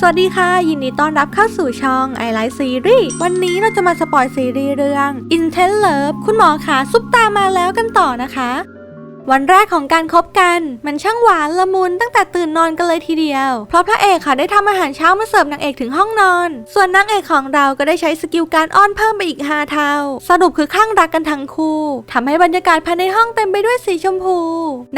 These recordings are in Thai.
สวัสดีค่ะ ยินดีต้อนรับเข้าสู่ช่อง i l i ซีรีส์วันนี้เราจะมาสปอยซีรีส์เรื่อง Intent Love คุณหมอขาซุปตามาแล้วกันต่อนะคะ วันแรกของการคบกัน มันช่างหวานละมุนตั้งแต่ตื่นนอนกันเลยทีเดียว เพราะพระเอกค่ะได้ทำอาหารเช้ามาเสิร์ฟนางเอกถึงห้องนอน ส่วนนางเอกของเราก็ได้ใช้สกิลการอ้อนเพิ่มไปอีก5เท่า สรุปคือข้างรักกันทั้งคู่ทำให้บรรยากาศภายในห้องเต็มไปด้วยสีชมพู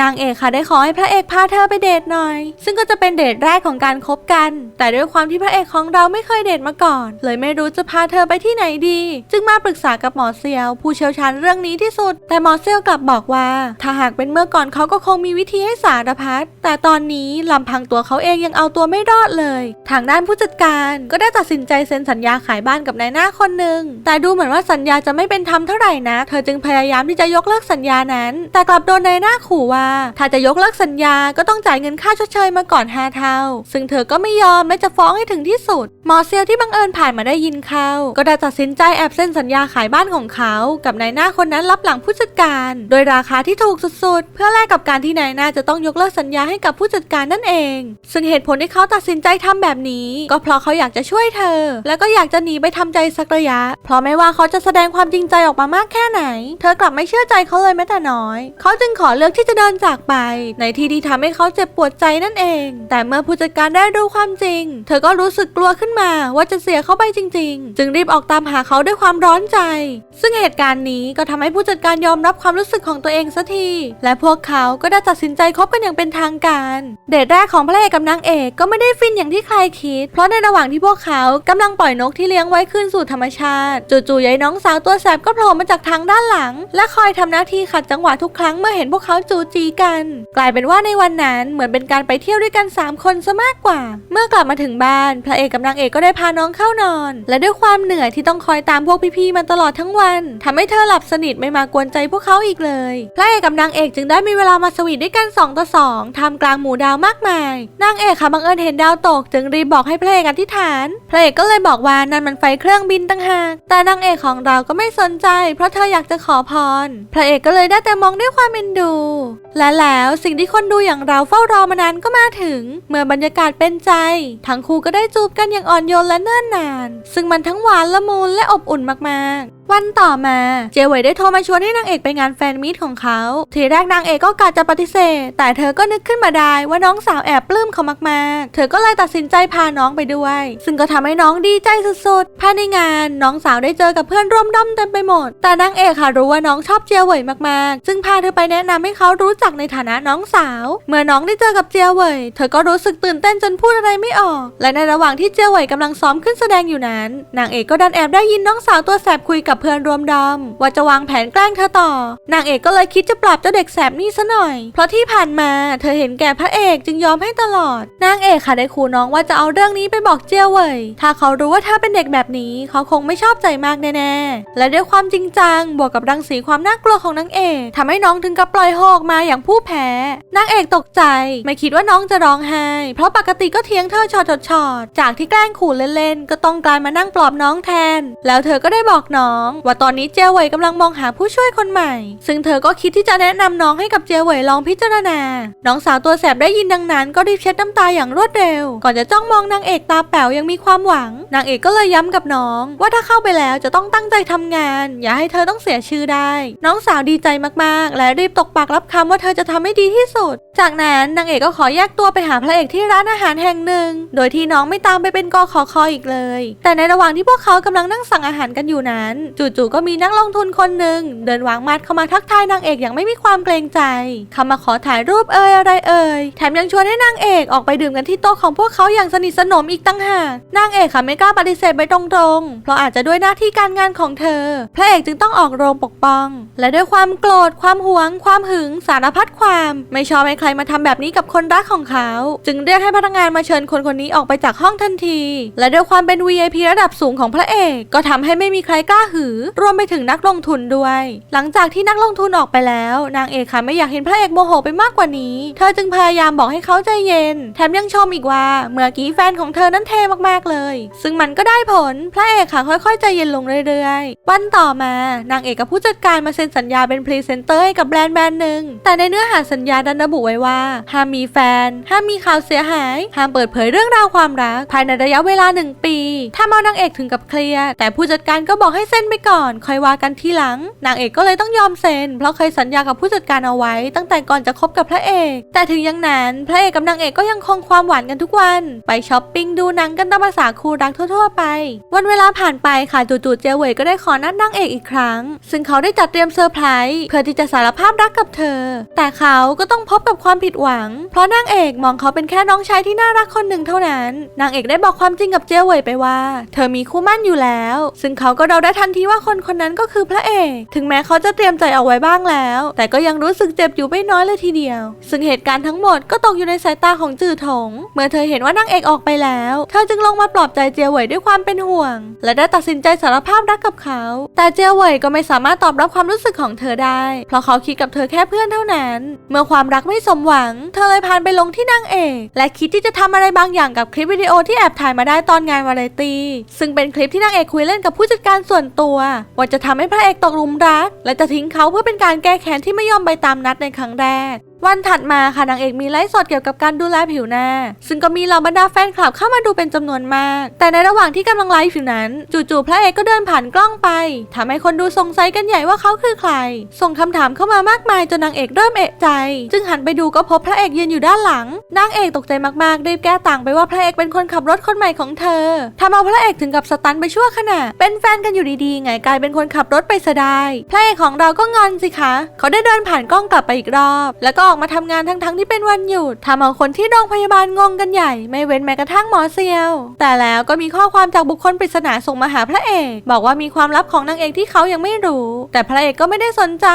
นางเอกค่ะได้ขอให้พระเอกพาเธอไปเดทหน่อย ซึ่งก็จะเป็นเดทแรกของการคบกัน แต่ด้วยความที่พระเอกของเราไม่เคยเดทมาก่อน เลยไม่รู้จะพาเธอไปที่ไหนดี จึงมาปรึกษากับหมอเซียว ผู้เชี่ยวชาญเรื่องนี้ที่สุด แต่หมอเซียวกลับบอกว่า ถ้าหากเป็นเมื่อก่อนเขาก็คงมีวิธีให้สารพัด แต่ตอนนี้ลำพังตัวเขาเองยังเอาตัวไม่รอดเลย ทางด้านผู้จัดการก็ได้ตัดสินใจเซ็นสัญญาขายบ้านกับนายหน้าคนหนึ่ง แต่ดูเหมือนว่าสัญญาจะไม่เป็นธรรมเท่าไหร่นะ เธอจึงพยายามที่จะยกเลิกสัญญานั้น แต่กลับโดนนายหน้าขู่ว่า ถ้าจะยกเลิกสัญญาก็ต้องจ่ายเงินค่าชดเชยมาก่อนห้าเท่า ซึ่งเธอก็ไม่ยอมและจะฟ้องให้ถึงที่สุด หมอเซียวที่บังเอิญผ่านมาได้ยินเขาก็ได้ตัดสินใจแอบเซ็นสัญญาขายบ้านของเขา กับนายหน้าคนนั้นรับหลังผู้จัดการ โดยราคาที่ถูกสุดๆเพื่อแลกกับการที่นายหน้าจะต้องยกเลิกสัญญาให้กับผู้จัดการนั่นเอง ซึ่งเหตุผลที่เขาตัดสินใจทำแบบนี้ ก็เพราะเขาอยากจะช่วยเธอ แล้วก็อยากจะหนีไปทำใจสักระยะ เพราะไม่ว่าเขาจะแสดงความจริงใจออกมามากแค่ไหน เธอกลับไม่เชื่อใจเขาเลยแม้แต่น้อย เขาจึงขอเลือกที่จะเดินจากไป ในที่ที่ทำให้เขาเจ็บปวดใจนั่นเอง แต่เมื่อผู้จัดการได้รู้ความจริง เธอก็รู้สึกกลัวขึ้นมาว่าจะเสียเขาไปจริง ๆ จึงรีบออกตามหาเขาด้วยความร้อนใจ ซึ่งเหตุการณ์นี้ก็ทำให้ผู้จัดการยอมรับความรู้สึกของตัวเองสักทีและพวกเขาก็ได้ตัดสินใจคบกันอย่างเป็นทางการ เดทแรกของพระเอกกับนางเอกก็ไม่ได้ฟินอย่างที่ใครคิด เพราะในระหว่างที่พวกเขากำลังปล่อยนกที่เลี้ยงไว้ขึ้นสู่ธรรมชาติ จู่ๆยายน้องสาวตัวแสบก็โผล่มาจากทางด้านหลัง และคอยทำหน้าที่ขัดจังหวะทุกครั้งเมื่อเห็นพวกเขาจูจีกัน กลายเป็นว่าในวันนั้นเหมือนเป็นการไปเที่ยวด้วยกัน 3 คนซะมากกว่า เมื่อกลับมาถึงบ้าน พระเอกกับนางเอกก็ได้พาน้องเข้านอน และด้วยความเหนื่อยที่ต้องคอยตามพวกพี่ๆมาตลอดทั้งวันทำให้เธอหลับสนิทไม่มากวนใจพวกเขาอีกเลย พระเอกกับนางเอกเอกจึงได้มีเวลามาสวีทด้วยกัน 2 ต่อ 2ทำกลางหมู่ดาวมากมาย นางเอกค่ะบังเอิญเห็นดาวตก จึงรีบบอกให้พระเอกอธิษฐาน พระเอกก็เลยบอกว่านั่นมันไฟเครื่องบินตั้งหาก แต่นางเอกของเราก็ไม่สนใจ เพราะเธออยากจะขอพร พระเอกก็เลยได้แต่มองด้วยความเอ็นดู และแล้วสิ่งที่คนดูอย่างเราเฝ้ารอมานานก็มาถึง เมื่อบรรยากาศเป็นใจ ทั้งคู่ก็ได้จูบกันอย่างอ่อนโยนและเนิ่นนาน ซึ่งมันทั้งหวานละมุนและอบอุ่นมากๆ วันต่อมาเจเวยได้โทรมาชวนให้นางเอกไปงานแฟนมีตของเขา ทีแรกนางเอกก็กะจะปฏิเสธ แต่เธอก็นึกขึ้นมาได้ว่าน้องสาวแอบปลื้มเขามากๆ เธอก็เลยตัดสินใจพาน้องไปด้วย ซึ่งก็ทำให้น้องดีใจสุดๆภายในงานน้องสาวได้เจอกับเพื่อนร่วมด้อมเต็มไปหมด แต่นางเอกค่ะรู้ว่าน้องชอบเจเวยมากๆ จึงพาเธอไปแนะนำให้เขารู้จักในฐานะน้องสาว เมื่อน้องได้เจอกับเจเวยเธอก็รู้สึกตื่นเต้นจนพูดอะไรไม่ออก และในระหว่างที่เจเวยกำลังซ้อมขึ้นแสดงอยู่นั้น นางเอกก็ดันแอบได้ยินน้องสาวตัวแสบคุยกับเพื่อนร่วมดอมว่าจะวางแผนแกล้งเธอต่อ นางเอกก็เลยคิดจะปราบเจ้าเด็กแสบนี่ซะหน่อย เพราะที่ผ่านมาเธอเห็นแก่พระเอกจึงยอมให้ตลอด นางเอกค่ะได้ขู่น้องว่าจะเอาเรื่องนี้ไปบอกเจียวเว่ยถ้าเขารู้ว่าเธอเป็นเด็กแบบนี้เขาคงไม่ชอบใจมากแน่ๆ และด้วยความจริงจังบวกกับรังสีความน่ากลัวของนางเอกทำให้น้องถึงกับปล่อยโฮอกมาอย่างผู้แพ้ นางเอกตกใจ ไม่คิดว่าน้องจะร้องไห้ เพราะปกติก็เถียงเธอชอดชอดๆจากที่แกล้งขู่เล่นๆก็ต้องกลายมานั่งปลอบน้องแทน แล้วเธอก็ได้บอกน้องว่าตอนนี้เจวเวยกำลังมองหาผู้ช่วยคนใหม่ ซึ่งเธอก็คิดที่จะแนะนำน้องให้กับเจวเวยลองพิจารณา น้องสาวตัวแสบได้ยินดังนั้น ก็รีบเช็ดน้ำตาอย่างรวดเร็ว ก่อนจะจ้องมองนางเอกตาแป๋วยังมีความหวัง นางเอกก็เลยย้ำกับน้อง ว่าถ้าเข้าไปแล้วจะต้องตั้งใจทำงาน อย่าให้เธอต้องเสียชื่อได้ น้องสาวดีใจมากๆ และรีบตกปากรับคำว่าเธอจะทำให้ดีที่สุด จากนั้นนางเอกก็ขอแยกตัวไปหาพระเอกที่ร้านอาหารแห่งหนึ่ง โดยที่น้องไม่ตามไปเป็นกอขอคออีกเลย แต่ในระหว่างที่พวกเขากำลังนั่งสั่งอาหารกันอยู่นั้นจู่ๆก็มีนักลงทุนคนหนึ่งเดินวางมัดเข้ามาทักทายนางเอกอย่างไม่มีความเกรงใจเข้ามาขอถ่ายรูปเอ่ยอะไรเอ่ยแถมยังชวนให้นางเอกออกไปดื่มกันที่โต๊ะของพวกเขาอย่างสนิทสนมอีกตั้งหากนางเอกค่ะไม่กล้าปฏิเสธไปตรงๆ เพราะอาจจะด้วยหน้าที่การงานของเธอ พระเอกจึงต้องออกโรงปกป้อง และด้วยความโกรธความหวง ความหึงสารพัดความ ไม่ชอบให้ใครมาทำแบบนี้กับคนรักของเขา จึงเรียกให้พนักงานมาเชิญคนคนนี้ออกไปจากห้องทันที และด้วยความเป็น VIP ระดับสูงของพระเอก ก็ทำให้ไม่มีใครกล้าหืือ รวมไปถึงนักลงทุนด้วย หลังจากที่นักลงทุนออกไปแล้ว นางเอกค่ะไม่อยากเห็นพระเอกโมโหไปมากกว่านี้ เธอจึงพยายามบอกให้เขาใจเย็น แถมยังชมอีกว่า เมื่อกี้แฟนของเธอนั้นเทมากๆเลย ซึ่งมันก็ได้ผล พระเอกค่ะค่อยๆใจเย็นลงเรื่อยๆ วันต่อมา นางเอกกับผู้จัดการมาเซ็นสัญญาเป็นพรีเซนเตอร์ให้กับแบรนด์แบรนด์หนึ่ง แต่ในเนื้อหาสัญญาดันระบุไว้ว่าห้ามมีแฟน ห้ามมีข่าวเสียหาย ห้ามเปิดเผยเรื่องราวความรัก ภายในระยะเวลาหนึ่งปี ถ้าเอานางเอกถึงกับเคลียร์แต่ผู้จัดการก็บอกให้เซ็นไปก่อนค่อยว่ากันทีหลัง นางเอกก็เลยต้องยอมเซ็น เพราะเคยสัญญากับผู้จัดการเอาไว้ ตั้งแต่ก่อนจะคบกับพระเอก แต่ถึงอย่างนั้น พระเอกกับนางเอกก็ยังคงความหวานกันทุกวัน ไปช้อปปิ้งดูหนังกันตามภาษาคู่รักทั่วๆไป วันเวลาผ่านไปค่ะจู่ๆเจเวยก็ได้ขอนัดนางเอกอีกครั้ง ซึ่งเขาได้จัดเตรียมเซอร์ไพรส์เพื่อที่จะสารภาพรักกับเธอ แต่เขาก็ต้องพบกับความผิดหวัง เพราะนางเอกมองเขาเป็นแค่น้องชายที่น่ารักคนหนึ่งเท่านั้น นางเอกได้บอกความจริงกับเจเวยไปว่า เธอมีคู่มั่นอยู่แล้ว ซึ่งเขาก็เดาได้ทันทีว่าคนคนนั้นก็คือพระเอก ถึงแม้เขาจะเตรียมใจเอาไว้บ้างแล้ว แต่ก็ยังรู้สึกเจ็บอยู่ไม่น้อยเลยทีเดียว ซึ่งเหตุการณ์ทั้งหมดก็ตกอยู่ในสายตาของจื่อถง เมื่อเธอเห็นว่านางเอกออกไปแล้ว เธอจึงลงมาปลอบใจเจียวเหวยด้วยความเป็นห่วง และได้ตัดสินใจสารภาพรักกับเขา แต่เจียวเหวยก็ไม่สามารถตอบรับความรู้สึกของเธอได้ เพราะเขาคิดกับเธอแค่เพื่อนเท่านั้น เมื่อความรักไม่สมหวัง เธอเลยพานไปลงที่นางเอก และคิดที่จะทำอะไรบางอย่างกับคลิปวิดีโอที่แอบถ่ายมาได้ตอนงานวาไรตี้ ซึ่งเป็นคลิปที่นางเอกคุยเล่นกับผู้จัดการส่วนตัวว่าจะทำให้พระเอกตกหลุมรัก และจะทิ้งเขาเพื่อเป็นการแก้แค้นที่ไม่ยอมไปตามนัดในครั้งแรก วันถัดมาค่ะนางเอกมีไลฟ์สดเกี่ยวกับการดูแลผิวหน้า ซึ่งก็มีเหล่าบรรดาแฟนคลับเข้ามาดูเป็นจำนวนมาก แต่ในระหว่างที่กำลังไลฟ์อยู่นั้น จู่ๆพระเอกก็เดินผ่านกล้องไปทำให้คนดูสงสัยกันใหญ่ว่าเขาคือใคร ส่งคำถามเข้ามามากมายจนนางเอกเริ่มเอะใจ จึงหันไปดูก็พบพระเอกยืนอยู่ด้านหลังนางเอกตกใจมากๆรีบแก้ต่างไปว่าพระเอกเป็นคนขับรถคนใหม่ของเธอทำเอาพระเอกถึงกับสตันไปชั่วขณะเป็นแฟนกันอยู่ดีๆไงกลายเป็นคนขับรถไปซะได้พระเอกของเราก็งอนสิคะ เขาได้เดินผ่านกล้องกลับไปอีกรอบ แล้วก็ออกมาทำงานทั้งๆที่เป็นวันหยุดทำเอาคนที่โรงพยาบาลงงกันใหญ่ ไม่เว้นแม้กระทั่งหมอเซียว แต่แล้วก็มีข้อความจากบุคคลปริศนาส่งมาหาพระเอก บอกว่ามีความลับของนางเอกที่เขายังไม่รู้ แต่พระเอกก็ไม่ได้สนใจ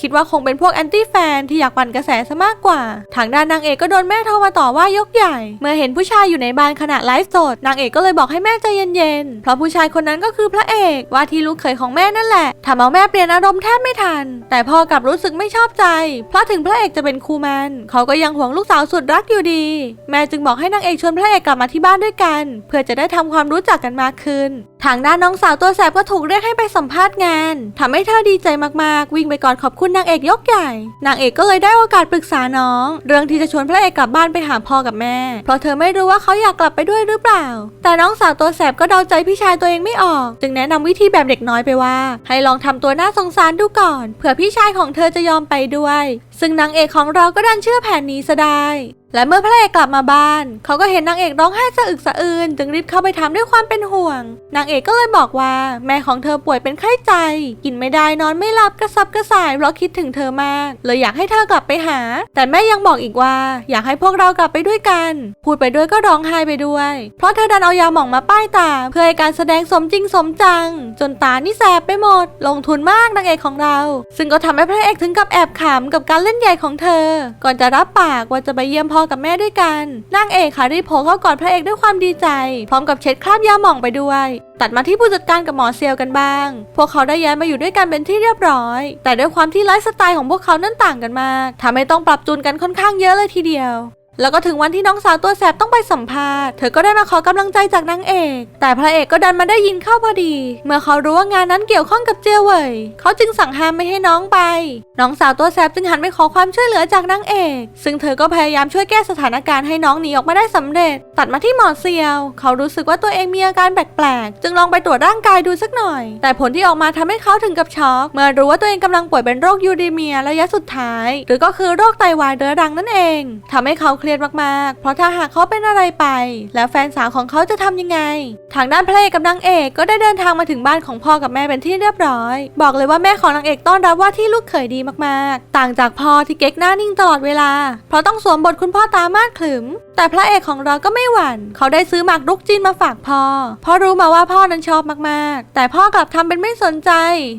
คิดว่าคงเป็นพวกแอนตี้แฟนที่อยากปั่นกระแสซะมากกว่า ทางด้านนางเอกก็โดนแม่โทรมาต่อว่ายกใหญ่ เมื่อเห็นผู้ชายอยู่ในบ้านขณะไลฟ์สดนางเอกก็เลยบอกให้แม่ใจเย็นๆเพราะผู้ชายคนนั้นก็คือพระเอกว่าที่ลูกเขยของแม่นั่นแหละทำเอาแม่เปลี่ยนอารมณ์แทบไม่ทัน แต่พ่อกลับรู้สึกไม่ชอบใจเพราะถึงพระเอกจะเป็นครูมันเขาก็ยังหวงลูกสาวสุดรักอยู่ดี แม่จึงบอกให้นางเอกชวนพระเอกกลับมาที่บ้านด้วยกัน เพื่อจะได้ทำความรู้จักกันมากขึ้น ทางด้านน้องสาวตัวแสบก็ถูกเรียกให้ไปสัมภาษณ์งานทำให้เธอดีใจมากๆ วิ่งไปกอนขอบคุณนางเอกยกใหญ่ นางเอกก็เลยได้โอกาสปรึกษาน้อง เรื่องที่จะชวนพระเอกกลับบ้านไปหาพ่อกับแม่ เพราะเธอไม่รู้ว่าเขาอยากกลับไปด้วยหรือเปล่า แต่น้องสาวตัวแสบก็เดาใจพี่ชายตัวเองไม่ออก จึงแนะนำวิธีแบบเด็กน้อยไปว่า ให้ลองทำตัวน่าสงสารดูก่อน เผื่อพี่ชายของเธอจะยอมไปด้วย ซึ่งนางเอกของเราก็ดันเชื่อแผนนี้ซะได้ และเมื่อพระเอกกลับมาบ้าน เขาก็เห็นนางเอกร้องไห้สะอึกสะอื้นจึงรีบเข้าไปถามด้วยความเป็นห่วง นางเอกก็เลยบอกว่า แม่ของเธอป่วยเป็นไข้ใจ กินไม่ได้นอนไม่หลับกระสับกระส่ายเพราะคิดถึงเธอมาก เลยอยากให้เธอกลับไปหา แต่แม่ยังบอกอีกว่า อยากให้พวกเรากลับไปด้วยกัน พูดไปด้วยก็ร้องไห้ไปด้วย เพราะเธอดันเอายาหม่องมาป้ายตา เพื่อให้การแสดงสมจริงสมจัง จนตานี่แสบไปหมด ลงทุนมากนางเอกของเรา ซึ่งก็ทำให้พระเอกถึงกับแอบขำกับการเล่นใหญ่ของเธอ ก่อนจะรับปากว่าจะไปเยี่ยมพ่อกับแม่ด้วยกันนางเอกค่ะรีบโผล่เข้ากอดพระเอกด้วยความดีใจ พร้อมกับเช็ดคราบยาหม่องไปด้วย ตัดมาที่ผู้จัดการกับหมอเซลกันบ้าง พวกเขาได้ย้ายมาอยู่ด้วยกันเป็นที่เรียบร้อย แต่ด้วยความที่ไลฟ์สไตล์ของพวกเขานั้นต่างกันมากทำให้ต้องปรับจูนกันค่อนข้างเยอะเลยทีเดียว แล้วก็ถึงวันที่น้องสาวตัวแสบต้องไปสัมภาษณ์ เธอก็ได้มาขอกำลังใจจากนางเอก แต่พระเอกก็ดันมาได้ยินเข้าพอดี เมื่อเขารู้ว่างานนั้นเกี่ยวข้องกับเจียวเหวยเขาจึงสั่งห้ามไม่ให้น้องไป น้องสาวตัวแสบจึงหันไปขอความช่วยเหลือจากนางเอก ซึ่งเธอก็พยายามช่วยแก้สถานการณ์ให้น้องหนีออกมาได้สำเร็จ ตัดมาที่หมอเซียว เขารู้สึกว่าตัวเองมีอาการแปลกๆ จึงลองไปตรวจร่างกายดูสักหน่อย แต่ผลที่ออกมาทำให้เขาถึงกับช็อก เมื่อรู้ว่าตัวเองกำลังป่วยเป็นโรคยูเรเมียระยะสุดท้าย หรือก็คือโรคไตวายเรื้อรังนั่นเองทำให้เขาเครียดมากๆ เพราะถ้าหากเขาเป็นอะไรไป แล้วแฟนสาวของเขาจะทำยังไง ทางด้านพระเอกกับนางเอกก็ได้เดินทางมาถึงบ้านของพ่อกับแม่เป็นที่เรียบร้อย บอกเลยว่าแม่ของนางเอกต้อนรับว่าที่ลูกเขยดีมากๆ ต่างจากพ่อที่เก๊กหน้านิ่งตลอดเวลา เพราะต้องสวมบทคุณพ่อตามาดขลึมแต่พระเอกของเราก็ไม่หวั่น เขาได้ซื้อหมากรุกจีนมาฝากพ่อ เพราะรู้มาว่าพ่อนั้นชอบมากๆ แต่พ่อกลับทำเป็นไม่สนใจ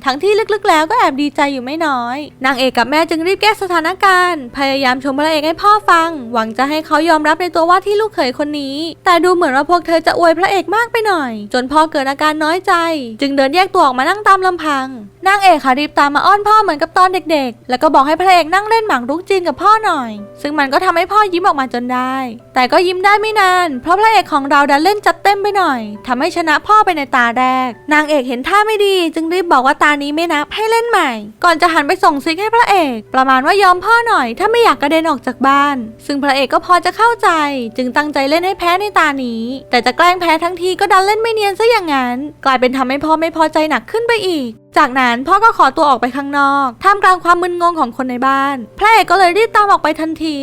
ทั้งที่ลึกๆแล้วก็แอบดีใจอยู่ไม่น้อย นางเอกกับแม่จึงรีบแก้สถานการณ์ พยายามชมพระเอกให้พ่อฟัง หวังจะให้เขายอมรับในตัวว่าที่ลูกเขยคนนี้ แต่ดูเหมือนว่าพวกเธอจะอวยพระเอกมากไปหน่อย จนพ่อเกิดอาการน้อยใจ จึงเดินแยกตัวออกมานั่งตามลำพัง นางเอกค่ะรีบตามมาอ้อนพ่อเหมือนกับตอนเด็กๆ แล้วก็บอกให้พระเอกนั่งเล่นหมากรุกจีนกับพ่อหน่อย ซึ่งมันก็ทำให้พ่อยิ้มออกมาจนได้ แต่ก็ยิ้มได้ไม่นาน เพราะพระเอกของเราดันเล่นจัดเต็มไปหน่อยทำให้ชนะพ่อไปในตาแรก นางเอกเห็นท่าไม่ดี จึงรีบบอกว่าตานี้ไม่นับให้เล่นใหม่ ก่อนจะหันไปส่งซิกให้พระเอก ประมาณว่ายอมพ่อหน่อย ถ้าไม่อยากกระเด็นออกจากบ้าน ซึ่งพระเอกก็พอจะเข้าใจ จึงตั้งใจเล่นให้แพ้ในตานี้ แต่จะแกล้งแพ้ทั้งทีก็ดันเล่นไม่เนียนซะอย่างนั้น กลายเป็นทำให้พ่อไม่พอใจหนักขึ้นไปอีก จากนั้นพ่อก็ขอตัวออกไปข้างนอกท่ามกลางความมึนงงของคนในบ้านพระเอกก็เลยรีบตามออกไปทันที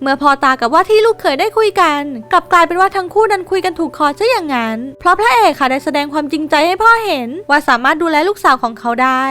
เมื่อพอตากับว่าที่ลูกเขยได้คุยกัน กลับกลายเป็นว่าทั้งคู่ดันคุยกันถูกคอซะอย่างนั้น เพราะพระเอกค่ะได้แสดงความจริงใจให้พ่อเห็นว่าสามารถดูแลลูกสาวของเขาได้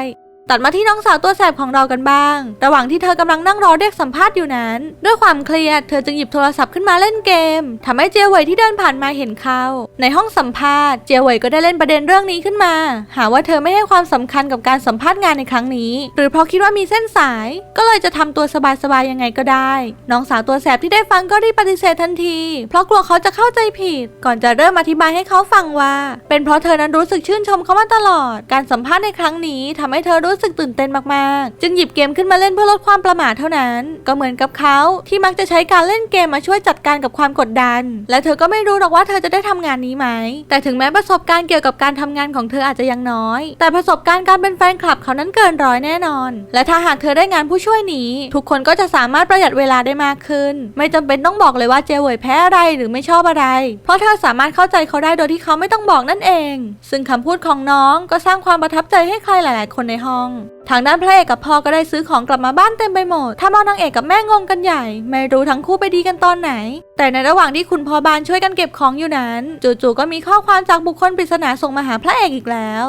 ตัดมาที่น้องสาวตัวแสบของเรากันบ้าง ระหว่างที่เธอกำลังนั่งรอเรียกสัมภาษณ์อยู่นั้น ด้วยความเครียด เธอจึงหยิบโทรศัพท์ขึ้นมาเล่นเกมทำให้เจียเวยที่เดินผ่านมาเห็นเขาในห้องสัมภาษณ์ เจียเวยก็ได้เล่นประเด็นเรื่องนี้ขึ้นมา หาว่าเธอไม่ให้ความสำคัญกับการสัมภาษณ์งานในครั้งนี้ หรือเพราะคิดว่ามีเส้นสาย ก็เลยจะทำตัวสบายๆยังไงก็ได้ น้องสาวตัวแสบที่ได้ฟังก็รีบปฏิเสธทันที เพราะกลัวเขาจะเข้าใจผิด ก่อนจะเริ่มอธิบายให้เขาฟังว่า เป็นเพราะเธอนั้นรู้สึกชื่นชมเขามาตลอด การสัมภาษณ์ในครั้งนี้ทำให้เธอรู้สึกตื่นเต้นมากๆ จึงหยิบเกมขึ้นมาเล่นเพื่อลดความประหม่าเท่านั้น ก็เหมือนกับเขาที่มักจะใช้การเล่นเกมมาช่วยจัดการกับความกดดัน และเธอก็ไม่รู้หรอกว่าเธอจะได้ทำงานนี้ไหม แต่ถึงแม้ประสบการณ์เกี่ยวกับการทำงานของเธออาจจะยังน้อย แต่ประสบการณ์การเป็นแฟนคลับเขานั้นเกินร้อยแน่นอน และถ้าหากเธอได้งานผู้ช่วยนี้ ทุกคนก็จะสามารถประหยัดเวลาได้มากขึ้น ไม่จำเป็นต้องบอกเลยว่าเจเวยแพ้อะไรหรือไม่ชอบอะไร เพราะเธอสามารถเข้าใจเขาได้โดยที่เขาไม่ต้องบอกนั่นเอง ซึ่งคำพูดของน้องก็สร้างความประทับใจให้ใครหลาย ๆ คนในห้องทางด้านพระเอกกับพ่อก็ได้ซื้อของกลับมาบ้านเต็มไปหมดทำเอานางเอกกับแม่งงกันใหญ่ ไม่รู้ทั้งคู่ไปดีกันตอนไหน แต่ในระหว่างที่คุณพ่อบานช่วยกันเก็บของอยู่นั้น จู่ๆก็มีข้อความจากบุคคลปริศนาส่งมาหาพระเอกอีกแล้ว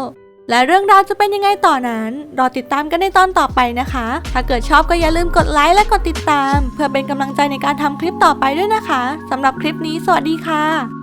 และเรื่องราวจะเป็นยังไงต่อนั้น รอติดตามกันในตอนต่อไปนะคะ ถ้าเกิดชอบก็อย่าลืมกดไลค์และกดติดตาม เพื่อเป็นกำลังใจในการทำคลิปต่อไปด้วยนะคะสำหรับคลิปนี้สวัสดีค่ะ